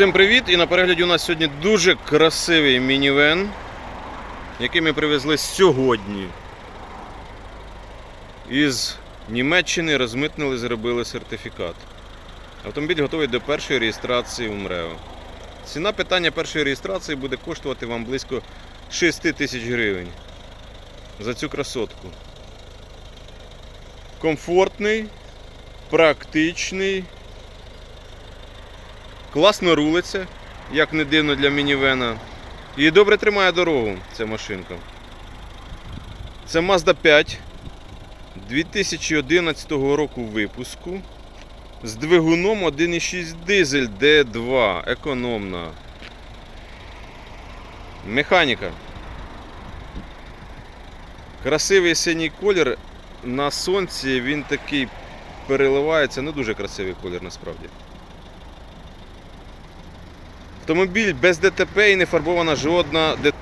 Всім привіт! І на перегляді у нас сьогодні дуже красивий мінівен, який ми привезли сьогодні. Із Німеччини розмитнили, зробили сертифікат. Автомобіль готовий до першої реєстрації в МРЕО. Ціна питання першої реєстрації буде коштувати вам близько 6 тисяч гривень за цю красотку. Комфортний, практичний. Класно рулиться, як не дивно для мінівена. І добре тримає дорогу ця машинка. Це Mazda 5 2011 року випуску з двигуном 1,6 дизель D2, економна. Механіка. Красивий синій колір. На сонці він такий переливається. Не дуже красивий колір насправді. Автомобіль без ДТП і не фарбована жодна ДТП.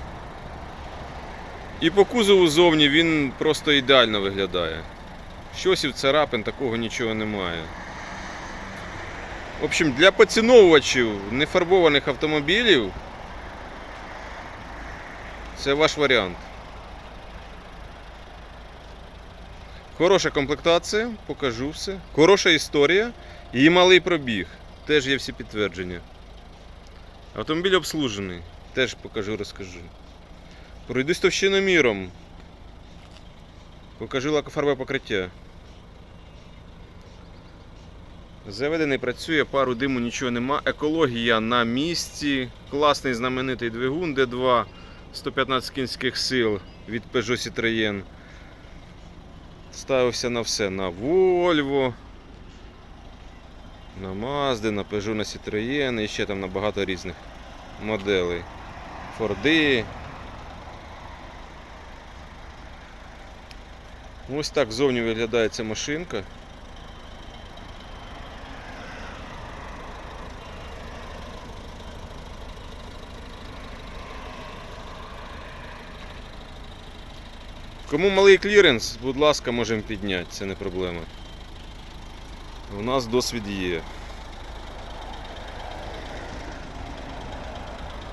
І по кузову зовні він просто ідеально виглядає. Щосів царапин, такого нічого немає. В общем, для поціновувачів нефарбованих автомобілів це ваш варіант. Хороша комплектація, покажу все. Хороша історія і малий пробіг. Теж є всі підтвердження. Автомобіль обслужений. Теж покажу, розкажу. Пройдусь товщиноміром. Покажу лакофарбове покриття. Заведений працює, пару диму нічого нема. Екологія на місці. Класний знаменитий двигун D2 115 кінських сил від Peugeot Citroën. Ставився на все. На Volvo, на Mazda, на Peugeot, на Citroën і ще там на багато різних моделей. Форди. Ось так зовні виглядає ця машинка. Кому малий кліренс, будь ласка, можемо підняти, це не проблема. У нас досвід є.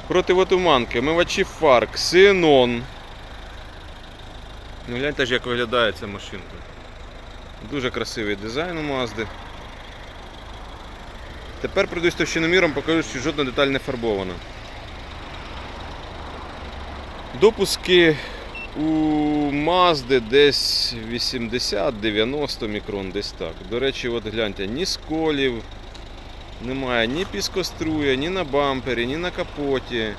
Противотуманки, мивачі фар, ксенон. Ну гляньте ж, як виглядає ця машинка. Дуже красивий дизайн у Мазди. Тепер пройдусь товщиноміром, покажу, що жодна деталь не фарбована. Допуски у Мазди десь 80-90 мікрон, десь так. До речі, от гляньте, ні сколів, немає ні піскоструя, ні на бампері, ні на капоті.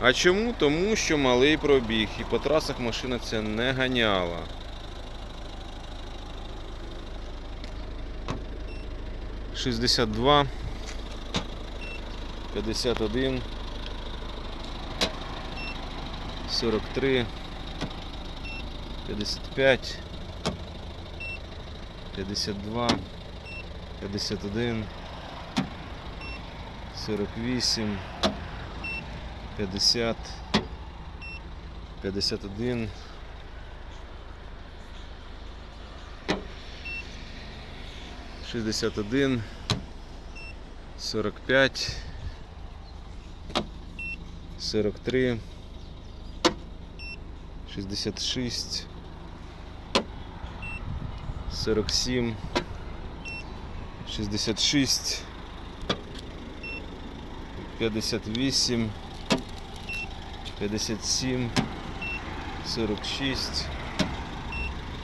А чому? Тому що малий пробіг і по трасах машина це не ганяла. Шістдесят два, п'ятдесят один, сорок три, п'ятдесят п'ять, п'ятдесят два, п'ятдесят один, сорок вісім. 50, 51, 61, 45, 43, 66, 47, 66, 58, 57, 46,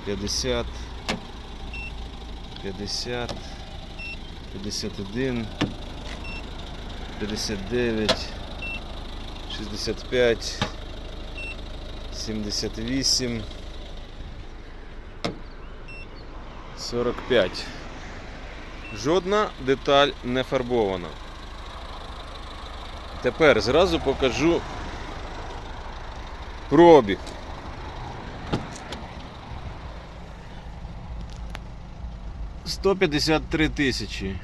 50, 50, 51, 59, 65, 78, 45. Жодна деталь не фарбована. Тепер зразу покажу Пробіг. Сто п'ятдесят три тисячі.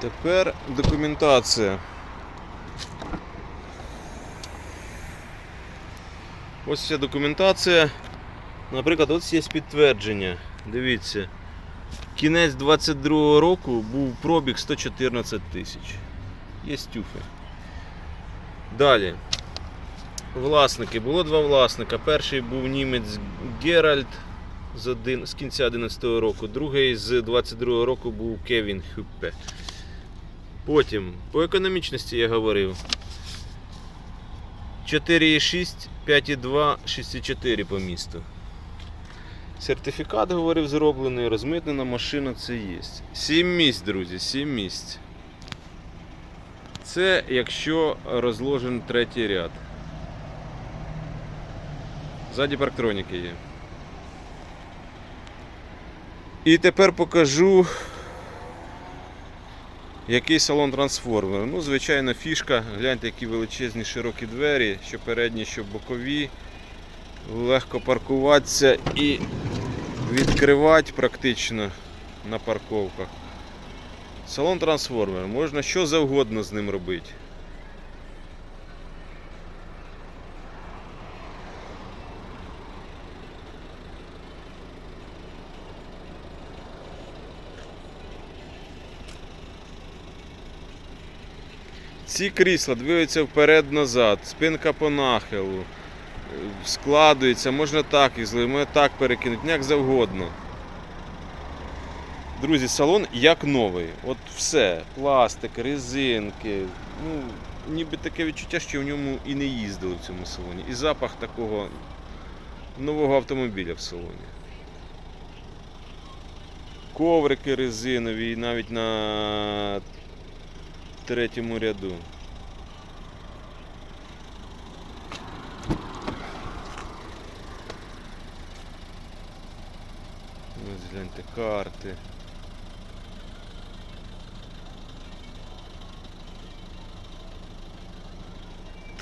Тепер документація. Ось вся документація. Наприклад, ось є підтвердження. Дивіться. Кінець 22-го року був пробіг 114 тисяч. Є стюфи. Далі. Власники. Було два власника. Перший був німець Геральт з, один, з кінця 11-го року, другий з 22-го року був Кевін Хюппе. Потім, по економічності я говорив. 4,6, 5,2, 6,4 по місту. Сертифікат, говорив, зроблений, розмитнена машина це є. 7 місць, друзі, 7 місць. Це якщо розложен третій ряд. Ззаді парктроніки є. І тепер покажу, який салон трансформер. Ну, звичайно, фішка. Гляньте, які величезні широкі двері, що передні, що бокові. Легко паркуватися і відкривати практично на парковках. Салон трансформер. Можна що завгодно з ним робити. Ці крісла двигаються вперед-назад, спинка по нахилу, складується, можна так їх зробити, можна так перекинути, як завгодно. Друзі, салон як новий. От все. Пластик, резинки. Ну, ніби таке відчуття, що в ньому і не їздили в цьому салоні. І запах такого нового автомобіля в салоні. Коврики резинові, і навіть на третьому ряду. Ось гляньте карти.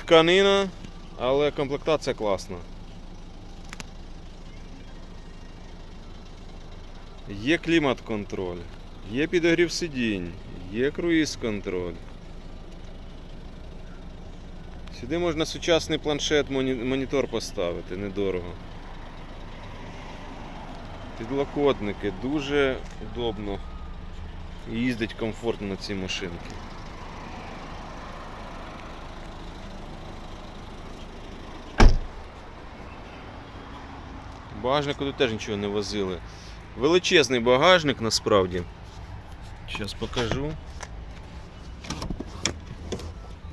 Тканина, але комплектація класна. Є клімат-контроль, є підогрів сидінь, є круїз-контроль. Сюди можна сучасний планшет, монітор поставити, недорого. Підлокотники, дуже удобно. Їздить комфортно на цій машинці. Багажнику тут теж нічого не возили. Величезний багажник насправді. Зараз покажу.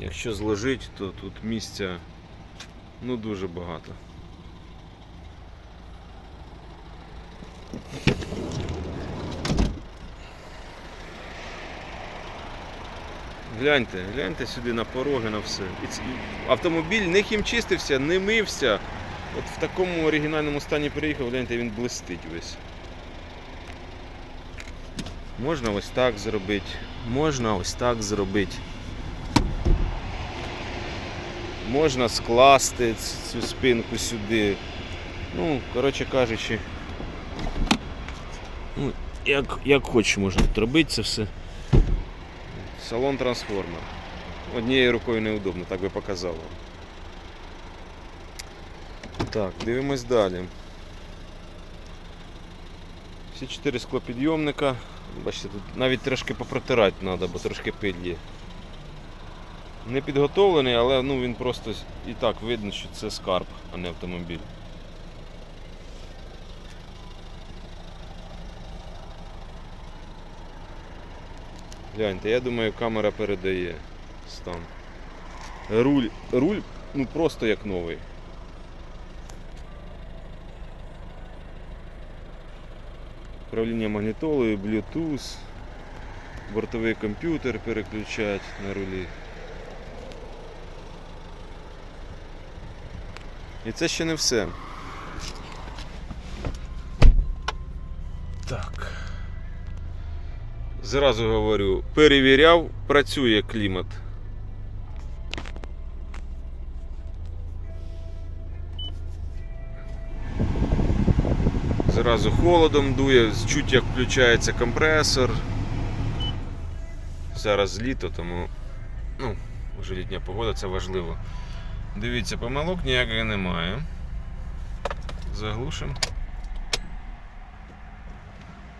Якщо зложить, то тут місця ну дуже багато. Гляньте, гляньте сюди на пороги, на все. Автомобіль не хімчистився, не мився. От в такому оригінальному стані приїхав, гляньте, він блистить весь. Можна ось так зробити. Можна ось так зробити. Можна скласти цю спинку сюди. Ну, коротше кажучи, ну, як, як хочеш можна тут робити це все. Салон трансформер. Однією рукою неудобно, так би показало. Так, дивимось далі. Всі чотири склопідйомника. Бачите, тут навіть трошки попротирати треба, бо трошки пиль є. Не підготовлений, але ну, він просто і так видно, що це скарб, а не автомобіль. Гляньте, я думаю, камера передає стан. Руль, руль ну просто як новий. Управління магнітолою, Bluetooth, бортовий комп'ютер переключать на рулі. І це ще не все. Так. Зразу говорю, перевіряв, працює клімат. Зразу холодом дує, чуть як включається компресор. Зараз літо, тому ну, вже літня погода, це важливо. Дивіться, помилок ніяких немає. Заглушимо.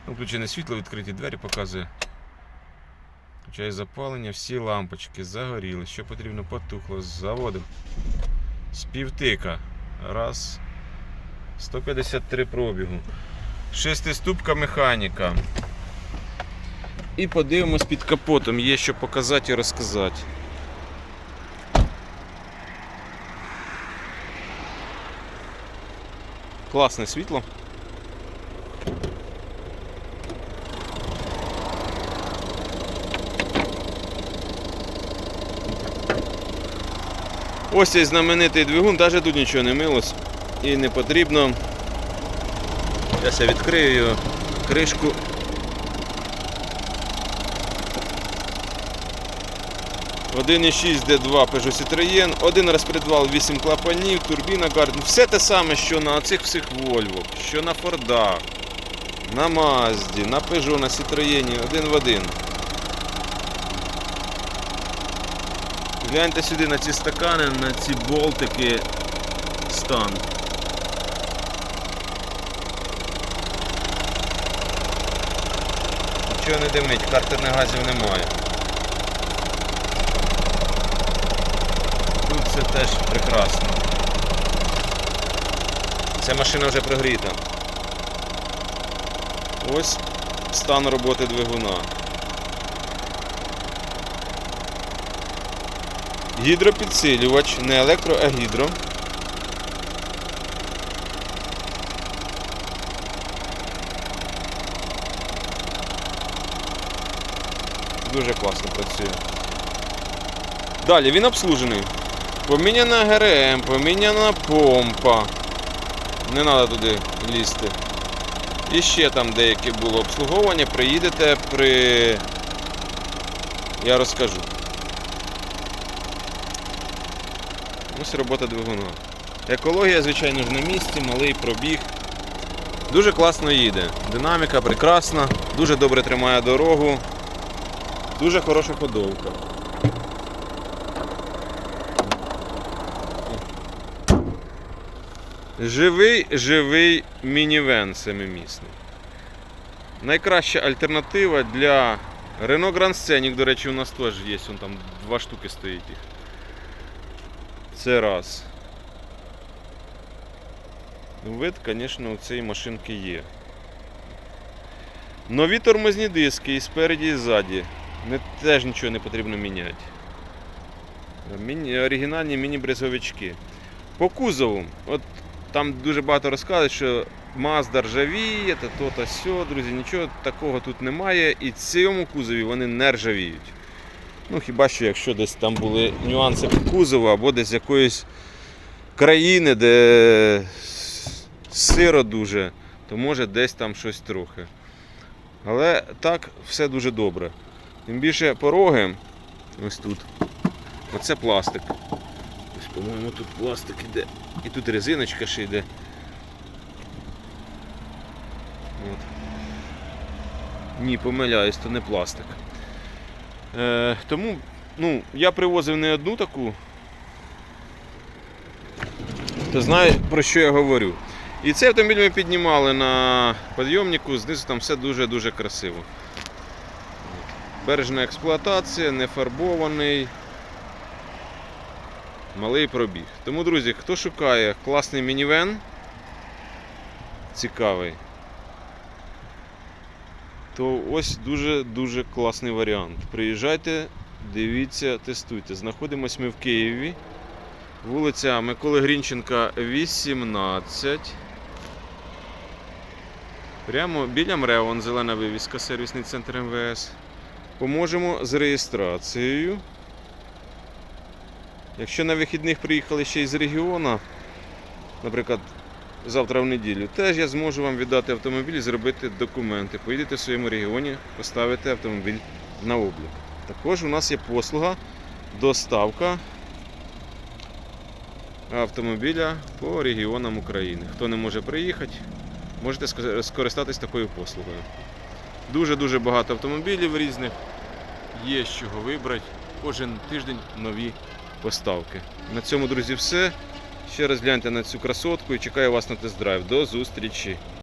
Ну, Включене світло, відкриті двері показує. Включає запалення, всі лампочки загоріли. Що потрібно потухло. Заводимо. Співтика. Раз. 153 пробігу. Шестиступка механіка. І подивимось під капотом, є що показати і розказати. Класне світло. Ось цей знаменитий двигун, навіть тут нічого не милось і не потрібно. Зараз я відкрию кришку. Один 1,6 D2 Peugeot Citroën, один розпредвал 8 клапанів, турбіна Garden. Все те саме, що на оцих всіх Volvo, що на Фордах, на Mazda, на Peugeot, на Citroën, один в один. Гляньте сюди на ці стакани, на ці болтики стан. Нічого не димить, картерних газів немає. Тут все теж прекрасно. Ця машина вже прогріта. Ось стан роботи двигуна. Гідропідсилювач, не електро, а гідро. Дуже класно працює. Далі він обслужений. Поміняна ГРМ, поміняна помпа. Не треба туди лізти. І ще там деяке було обслуговування. Приїдете при. Я розкажу. Ось робота двигуна. Екологія, звичайно ж, на місці, малий пробіг. Дуже класно їде. Динаміка прекрасна, дуже добре тримає дорогу. Дуже хороша ходовка. Живий, живий мінівен семимісний. Найкраща альтернатива для Renault Grand Scenic, до речі, у нас теж є, вон там два штуки стоїть. Це раз. Вид, звісно, у цієї машинки є. Нові тормозні диски і спереді, і ззаді. Не, теж нічого не потрібно міняти. Міні, оригінальні міні-брезовички. По кузову, от там дуже багато розказують, що Mazda ржавіє, та то та сьо, друзі, нічого такого тут немає. І цьому кузові вони не ржавіють. Ну, хіба що якщо десь там були нюанси по кузову або десь якоїсь країни, де сиро дуже, то може десь там щось трохи. Але так все дуже добре. Тим більше пороги ось тут. Оце пластик. Ось, по-моєму, тут пластик іде. І тут резиночка ще йде. От. Ні, помиляюсь, то не пластик. Е, тому ну, я привозив не одну таку, то знаю про що я говорю. І цей автомобіль ми піднімали на підйомнику, знизу там все дуже-дуже красиво. Бережна експлуатація, не фарбований, малий пробіг. Тому, друзі, хто шукає класний мінівен, цікавий, то ось дуже-дуже класний варіант. Приїжджайте, дивіться, тестуйте. Знаходимось ми в Києві. Вулиця Миколи Грінченка, 18. Прямо біля МРЕО, вон зелена вивіска, сервісний центр МВС. Поможемо з реєстрацією. Якщо на вихідних приїхали ще із регіону, наприклад, завтра в неділю, теж я зможу вам віддати автомобіль і зробити документи. Поїдете в своєму регіоні, поставите автомобіль на облік. Також у нас є послуга доставка автомобіля по регіонам України. Хто не може приїхати, можете скористатись такою послугою. Дуже-дуже багато автомобілів різних. Є з чого вибрати. Кожен тиждень нові поставки. На цьому, друзі, все. Ще раз гляньте на цю красотку і чекаю вас на тест-драйв. До зустрічі!